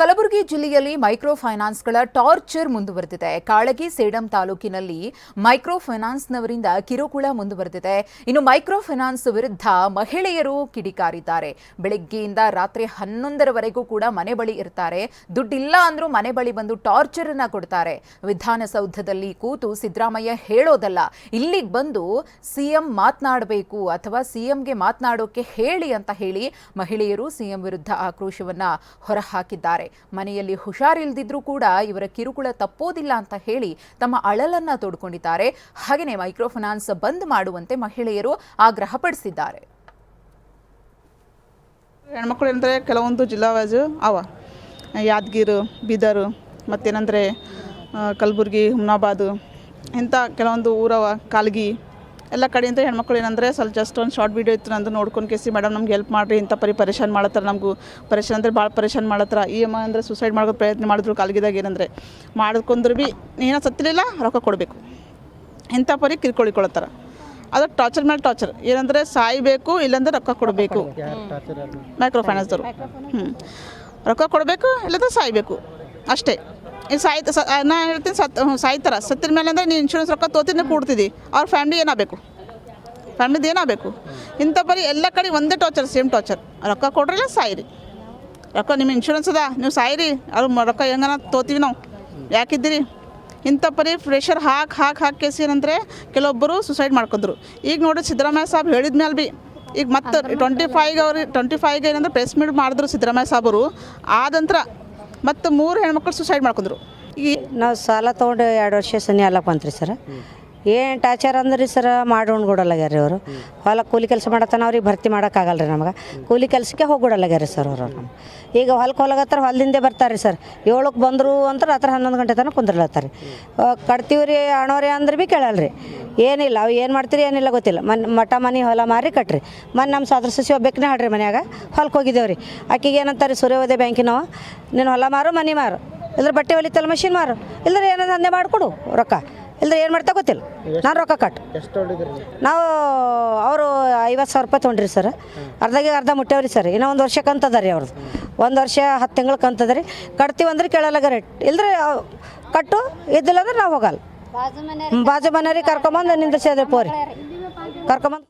ಕಲಬುರಗಿ ಜಿಲ್ಲೆಯಲ್ಲಿ micro ಫೈನಾನ್ಸ್ಗಳ torture ಮುಂದುವರೆದಿದೆ. ಕಾಳಗಿ ಸೇಡಂ ತಾಲೂಕಿನಲ್ಲಿ ಮೈಕ್ರೋ ಫೈನಾನ್ಸ್ನವರಿಂದ ಕಿರುಕುಳ ಮುಂದುವರೆದಿದೆ. ಇನ್ನು ಮೈಕ್ರೋ ಫೈನಾನ್ಸ್ ವಿರುದ್ಧ ಮಹಿಳೆಯರು ಕಿಡಿಕಾರಿದ್ದಾರೆ. ಬೆಳಗ್ಗೆಯಿಂದ ರಾತ್ರಿ ಹನ್ನೊಂದರವರೆಗೂ ಕೂಡ ಮನೆ ಬಳಿ ಇರ್ತಾರೆ. ದುಡ್ಡಿಲ್ಲ ಅಂದರೂ ಮನೆ ಬಳಿ ಬಂದು ಟಾರ್ಚರ್ ಅನ್ನ ಕೊಡ್ತಾರೆ. ವಿಧಾನಸೌಧದಲ್ಲಿ ಕೂತು ಸಿದ್ದರಾಮಯ್ಯ ಹೇಳೋದಲ್ಲ, ಇಲ್ಲಿಗೆ ಬಂದು ಸಿಎಂ ಮಾತನಾಡಬೇಕು ಅಥವಾ ಸಿಎಂಗೆ ಮಾತನಾಡೋಕೆ ಹೇಳಿ ಅಂತ ಹೇಳಿ ಮಹಿಳೆಯರು ಸಿಎಂ ವಿರುದ್ಧ ಆಕ್ರೋಶವನ್ನ ಹೊರಹಾಕಿದ್ದಾರೆ. ಮನೆಯಲ್ಲಿ ಹುಷಾರಿಲ್ದಿದ್ರೂ ಕೂಡ ಇವರ ಕಿರುಕುಳ ತಪ್ಪೋದಿಲ್ಲ ಅಂತ ಹೇಳಿ ತಮ್ಮ ಅಳಲನ್ನ ತೋಡ್ಕೊಂಡಿದ್ದಾರೆ. ಹಾಗೆಯೇ ಮೈಕ್ರೋ ಫೈನಾನ್ಸ್ ಬಂದ್ ಮಾಡುವಂತೆ ಮಹಿಳೆಯರು ಆಗ್ರಹಪಡಿಸಿದ್ದಾರೆ. ಹೆಣ್ಮಕ್ಳು ಅಂದರೆ ಕೆಲವೊಂದು ಜಿಲ್ಲಾ ವೈಸು ಅವ. ಯಾದಗಿರು, ಬೀದರ್, ಮತ್ತೇನಂದರೆ ಕಲಬುರ್ಗಿ, ಹುಮ್ನಾಬಾದು, ಇಂಥ ಕೆಲವೊಂದು ಊರವ, ಕಾಲ್ಗಿ ಎಲ್ಲ ಕಡೆಯಿಂದ ಹೆಣ್ಮಕ್ಳು ಏನಂದರೆ ಸ್ವಲ್ಪ ಜಸ್ಟ್ ಒಂದು ಶಾರ್ಟ್ ವೀಡಿಯೋ ಇತ್ತು ನಂದು ನೋಡ್ಕೊಂಡು ಕೇಸಿ ಮೇಡಮ್ ನಮ್ಗೆ ಹೆಲ್ಪ್ ಮಾಡಿರಿ ಇಂಥ ಪರಿ ಪರೇಷನ್ ಮಾಡತ್ತಾರ ನಮಗೂ. ಪರೇಷನ್ ಅಂದರೆ ಭಾಳ ಪರೇಷನ್ ಮಾಡತ್ತಾರ. ಇ ಎಂ ಐ ಅಂದರೆ ಸುಸೈಡ್ ಮಾಡೋ ಪ್ರಯತ್ನ ಮಾಡಿದ್ರು ಕಾಲ್ಗಿದಾಗ ಏನಂದರೆ ಮಾಡ್ಕೊಂಡ್ರು ಭೀ ಏನೋ ಸತ್ತಿರಲಿಲ್ಲ ರೊಕ್ಕ ಕೊಡಬೇಕು. ಇಂಥ ಪರಿ ಕಿರ್ಕೊಳಿಕೊಳತ್ತಾರ ಅದು ಟಾರ್ಚರ್ ಮೇಲೆ ಟಾರ್ಚರ್ ಏನಂದರೆ ಸಾಯಬೇಕು ಇಲ್ಲಾಂದ್ರೆ ರೊಕ್ಕ ಕೊಡಬೇಕು. ಮೈಕ್ರೋ ಫೈನಾನ್ಸ್ದವರು ಹ್ಞೂ ರೊಕ್ಕ ಕೊಡಬೇಕು ಇಲ್ಲಂದ್ರೆ ಸಾಯಬೇಕು. ಅಷ್ಟೇ. ಈ ಸಾಯ್ತ ನಾ ಹೇಳ್ತೀನಿ ಸತ್ ಹ್ಞೂ ಸಾಯ್ತಾರ. ಸತ್ತಿನ ಮೇಲೆ ಅಂದರೆ ನೀನು ಇನ್ಶೂರೆನ್ಸ್ ರೊಕ್ಕ ತೋತಿನೇ ಕೂಡ್ತಿದ್ದಿ ಅವ್ರ ಫ್ಯಾಮಿಲಿ ಏನಾಗಬೇಕು? ಫ್ಯಾಮ್ಲಿದು ಏನಾಗಬೇಕು? ಇಂಥ ಬರೀ ಎಲ್ಲ ಕಡೆ ಒಂದೇ ಟಾರ್ಚರ್ ಸೇಮ್ ಟಾರ್ಚರ್ ರೊಕ್ಕ ಕೊಡ್ರಿಲ್ಲ ಸಾಯಿರಿ. ರೊಕ್ಕ ನಿಮ್ಮ ಇನ್ಶೂರೆನ್ಸ್ ಅದ ನೀವು ಸಾಯಿರಿ. ಅವ್ರು ರೊಕ್ಕ ಹೆಂಗನ ತೋತೀವಿ ನಾವು. ಯಾಕಿದ್ದೀರಿ? ಇಂಥ ಪರಿ ಪ್ರೆಷರ್ ಹಾಕಿ ಹಾಕಿ ಹಾಕಿ ಕೇಸಿ ಏನಂದರೆ ಕೆಲವೊಬ್ಬರು ಸುಸೈಡ್ ಮಾಡ್ಕೊಂಡ್ರು. ಈಗ ನೋಡಿ ಸಿದ್ದರಾಮಯ್ಯ ಸಾಬ್ ಹೇಳಿದ ಮೇಲೆ ಭೀ ಈಗ ಮತ್ತೆ ಟ್ವೆಂಟಿ ಫೈವ್ಗೆ ಅವ್ರಿಗೆ ಟ್ವೆಂಟಿ ಫೈವ್ಗೆ ಏನಂದ್ರೆ ಪ್ರೆಸ್ ಮೀಟ್ ಮಾಡಿದ್ರು ಸಿದ್ದರಾಮಯ್ಯ ಸಾಬರು ಆದಂತರ ಮತ್ತು ಮೂರು ಹೆಣ್ಮಕ್ಳು ಸುಸೈಡ್ ಮಾಡ್ಕೊಂಡ್ರು. ಈ ನಾವು ಸಾಲ ತೊಗೊಂಡು ಎರಡು ವರ್ಷ ಸನಿ ಅಲ್ಲ ಬಂತ್ರಿ ಸರ್. ಏನು ಟಾರ್ಚರ್ ಅಂದ್ರಿ ಸರ್, ಮಾಡಿ ರೀ ಅವರು. ಹೊಲ ಕೂಲಿ ಕೆಲಸ ಮಾಡತ್ತಾನ ಅವ್ರಿಗೆ ಭರ್ತಿ ಮಾಡೋಕ್ಕಾಗಲ್ಲ ರೀ ನಮಗೆ. ಕೂಲಿ ಕೆಲಸಕ್ಕೆ ಹೋಗ್ಬಿಡಲ್ಲಾಗ್ಯಾರ ಸರ್ ಅವರು ನಮ್ಗೆ. ಈಗ ಹೊಲಕ್ಕೆ ಹೊಲಗತ್ತಾರ, ಹೊಲದಿಂದೇ ಬರ್ತಾರೆ ರೀ ಸರ್. ಏಳಕ್ಕೆ ಬಂದರು ಅಂತ ರಾತ್ರಿ ಹನ್ನೊಂದು ಗಂಟೆ ತನಕ ಕುಂದ್ರಲತ್ತಾರ ರೀ ಕಟ್ತೀವಿ ರೀ ಅಣೋರಿ ಅಂದ್ರೆ ಭೀ ಕೇಳಲ್ಲ ರೀ ಏನಿಲ್ಲ ಅವು ಏನು ಮಾಡ್ತೀರಿ ಏನಿಲ್ಲ ಗೊತ್ತಿಲ್ಲ. ಮನ್ ಮಠ ಮನೆ ಹೊಲ ಮಾರಿ ಕಟ್ರಿ. ಮನ್ ನಮ್ಮ ಸಾದ್ರ ಸಸಿ ಒಬ್ಬಕ್ಕನೇ ಹಾಡ್ರಿ ಮನ್ಯಾಗ ಹೊಲಕ್ಕೆ ಹೋಗಿದ್ದೇವೆ ರೀ ಆಕಿಗೆ ಏನಂತಾರೆ ಸೂರ್ಯೋದಯ ಬ್ಯಾಂಕಿನವ ನೀನು ಹೊಲ ಮಾರು ಮನೆ ಮಾರು. ಇಲ್ಲದ್ರೆ ಬಟ್ಟೆ ಹೊಲಿತಲ್ಲ ಮಷಿನ್ ಮಾರು. ಇಲ್ಲದ್ರೆ ಏನೋ ದಂಧೆ ಮಾಡಿಕೊಡು ರೊಕ್ಕ. ಇಲ್ಲದ್ರೆ ಏನು ಮಾಡ್ತಾ ಗೊತ್ತಿಲ್ಲ. ನಾನು ರೊಕ್ಕ ಕಟ್. ನಾವು ಅವರು ಐವತ್ತು ಸಾವಿರ ರೂಪಾಯಿ ತೊಗೊಂಡ್ರಿ ಸರ್. ಅರ್ಧಗೆ ಅರ್ಧ ಮುಟ್ಟೇವ್ರಿ ಸರ್. ಇನ್ನೂ ಒಂದು ವರ್ಷ ರೀ ಅವ್ರದ್ದು ಒಂದು ವರ್ಷ ಹತ್ತು ತಿಂಗಳು ಕಂತದ್ರಿ. ರೀ ಕಟ್ತೀವಿ ಅಂದ್ರೆ ಕೇಳಲ್ಲ ರೇಟ್ ಇಲ್ಲದ್ರೆ ಕಟ್ಟು ಇದ್ದಿಲ್ಲ ಅಂದ್ರೆ ನಾವು ಹೋಗಲ್ಲ. ಬಾಜು ಮನೆಯವ್ರಿಗೆ ಕರ್ಕೊಂಬಂದು ನಿಂದಿರ್ಸಿದ್ರಿ ಪೋರಿ ಕರ್ಕೊಂಬಂದು